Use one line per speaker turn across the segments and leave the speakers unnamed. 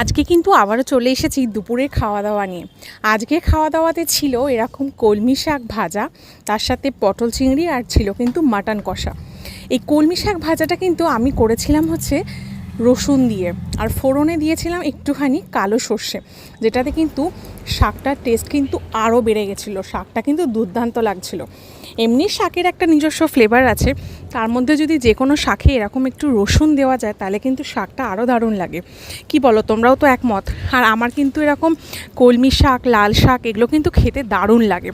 আজকে কিন্তু আবারও চলে এসেছি দুপুরে খাওয়া দাওয়া নিয়ে। আজকে খাওয়া দাওয়াতে ছিল এরকম কলমি শাক ভাজা, তার সাথে পটল চিংড়ি আর ছিল কিন্তু মাটন কষা। এই কলমি শাক ভাজাটা কিন্তু আমি করেছিলাম হচ্ছে রসুন দিয়ে, আর ফোড়নে দিয়েছিলাম একটুখানি কালো সর্ষে, যেটাতে কিন্তু শাকটার টেস্ট কিন্তু আরও বেড়ে গেছিল, শাকটা কিন্তু দুর্দান্ত লাগছিল। এমনি শাকের একটা নিজস্ব ফ্লেভার আছে তার মধ্যে যদি যে কোনো শাকে এরকম একটু রসুন দেওয়া যায়, তাহলে কিন্তু শাকটা আরও দারুণ লাগে। কি বলো, তোমরাও তো একমত। আর আমার কিন্তু এরকম কলমি শাক, লাল শাক এগুলো কিন্তু খেতে দারুণ লাগে।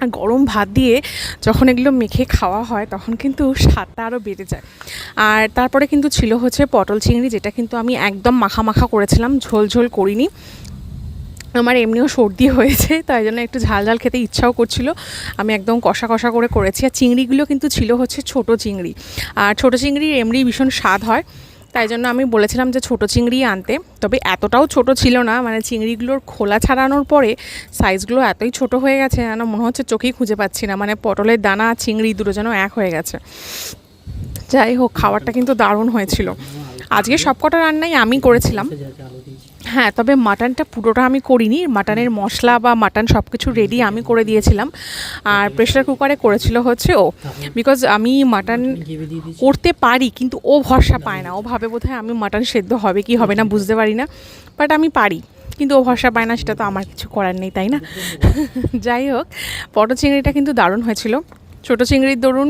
আর গরম ভাত দিয়ে যখন এগুলো মেখে খাওয়া হয়, তখন কিন্তু স্বাদটা আরও বেড়ে যায়। আর তারপরে কিন্তু ছিল হচ্ছে পটল চিংড়ি, যেটা কিন্তু আমি একদম মাখা মাখা করেছিলাম, ঝোল ঝোল করিনি। আমার এমনিও সর্দি হয়েছে, তাই জন্য একটু ঝাল ঝাল খেতে ইচ্ছাও করছিল। আমি একদম কষা কষা করে করেছি, আর চিংড়িগুলো কিন্তু ছিল হচ্ছে ছোট চিংড়ি। আর ছোট চিংড়ির এমনি ভীষণ স্বাদ হয়, তাই জন্য আমি বলেছিলাম যে ছোট চিংড়ি আনতে। তবে এতটাও ছোট ছিল না মানে চিংড়িগুলোর খোলা ছাড়ানোর পরে সাইজগুলো এতই ছোট হয়ে গেছে যেন মনে হচ্ছে চোখেই খুঁজে পাচ্ছি না মানে পটলের দানা চিংড়ি দুটো যেন এক হয়ে গেছে। যাই হোক, খাবারটা কিন্তু দারুণ হয়েছিল। আজকে সবকটা রান্নাই আমি করেছিলাম। হ্যাঁ তবে মাটনটা পুরোটা আমি করিনি। মাটনের মশলা বা মাটন সব কিছু রেডি আমি করে দিয়েছিলাম। আর প্রেশার কুকারে করেছিল হচ্ছে ও। বিকজ আমি মাটন করতে পারি কিন্তু ও ভরসা পায় না ও ভাবে বোধহয় আমি মাটন সেদ্ধ হবে কি হবে না বুঝতে পারি না। বাট আমি পারি। কিন্তু ও ভরসা পায় না সেটা তো আমার কিছু করার নেই তাই না? যাই হোক পটো চিংড়িটা কিন্তু দারুণ হয়েছিল। ছোটো চিংড়ির দরুন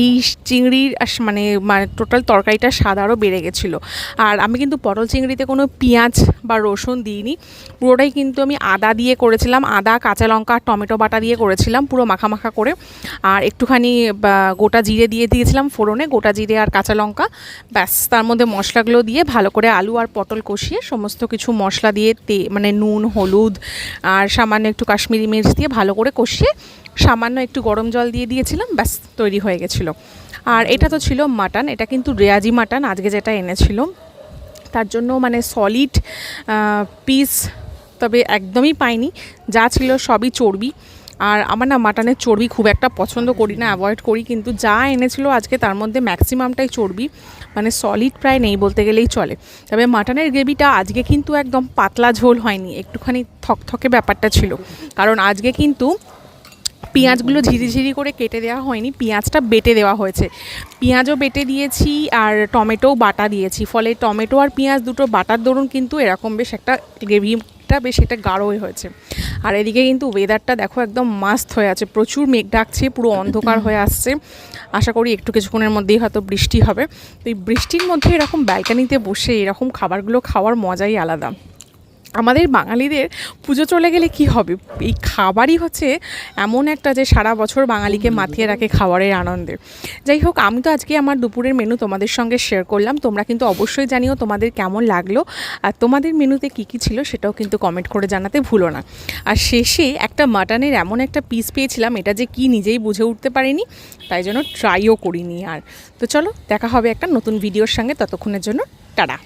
এই চিংড়ির মানে মানে টোটাল তরকারিটার স্বাদ আরও বেড়ে গেছিল। আর আমি কিন্তু পটল চিংড়িতে কোনো পেঁয়াজ বা রসুন দিইনি। পুরোটাই কিন্তু আমি আদা দিয়ে করেছিলাম। আদা, কাঁচা লঙ্কা, টমেটো বাটা দিয়ে করেছিলাম পুরো মাখা মাখা করে। আর একটুখানি গোটা জিরে দিয়ে দিয়েছিলাম ফোড়নে, গোটা জিরে আর কাঁচা লঙ্কা। ব্যাস, তার মধ্যে মশলাগুলো দিয়ে ভালো করে আলু আর পটল কষিয়ে সমস্ত কিছু মশলা দিয়ে তে মানে নুন, হলুদ আর সামান্য একটু কাশ্মীরি মির্চ দিয়ে ভালো করে কষিয়ে সামান্য একটু গরম জল দিয়ে দিয়েছিলাম। ব্যাস তৈরি হয়ে গেছিল। আর এটা তো ছিল মাটন, এটা কিন্তু রেয়াজি মাটন, আজকে যেটা এনেছিল। তার জন্য মানে সলিড পিস তবে একদমই পাইনি। যা ছিল সবই চর্বি। আর আমার না মাটনের চর্বি খুব একটা পছন্দ করি না অ্যাভয়েড করি, কিন্তু যা এনেছিল আজকে তার মধ্যে ম্যাক্সিমামটাই চর্বি। মানে সলিড প্রায় নেই বলতে গেলেই চলে। তবে মাটনের গ্রেভিটা আজকে কিন্তু একদম পাতলা ঝোল হয়নি, একটুখানি থকথকে ব্যাপারটা ছিল। কারণ আজকে কিন্তু পেঁয়াজগুলো ঝিরিঝিরি করে কেটে দেওয়া হয়নি, পেঁয়াজটা বেটে দেওয়া হয়েছে। পেঁয়াজও বেটে দিয়েছি আর টমেটোও বাটা দিয়েছি, ফলে টমেটো আর পেঁয়াজ দুটো বাটার দরুন কিন্তু এরকম বেশ একটা গ্রেভিটা বেশ একটা গাঢ়ই হয়েছে। আর এদিকে কিন্তু ওয়েদারটা দেখো একদম মাস্ত হয়ে আছে, প্রচুর মেঘ ডাকছে, পুরো অন্ধকার হয়ে আসছে। আশা করি একটু কিছুক্ষণের মধ্যেই হয়তো বৃষ্টি হবে। তো এই বৃষ্টির মধ্যে এরকম ব্যালকানিতে বসে এরকম খাবারগুলো খাওয়ার মজাই আলাদা। আমাদের বাঙালিদের পুজো চলে গেলে কি হবে? এই খাবারই হচ্ছে এমন একটা যে সারা বছর বাঙালিকে মাতিয়ে রাখে খাবারের আনন্দে। যাই হোক, আমি তো আজকে আমার দুপুরের মেনু তোমাদের সঙ্গে শেয়ার করলাম। তোমরা কিন্তু অবশ্যই জানিও তোমাদের কেমন লাগল আর তোমাদের মেনুতে কী কী ছিল সেটাও কিন্তু কমেন্ট করে জানাতে ভুলো না। আর শেষে একটা মাটনের এমন একটা পিস পেয়েছিলাম, এটা যে কি নিজেই বুঝে উঠতে পারিনি, তাই জন্য ট্রাইও করিনি আর। তো চলো, দেখা হবে একটা নতুন ভিডিওর সঙ্গে, ততক্ষণের জন্য টাটা।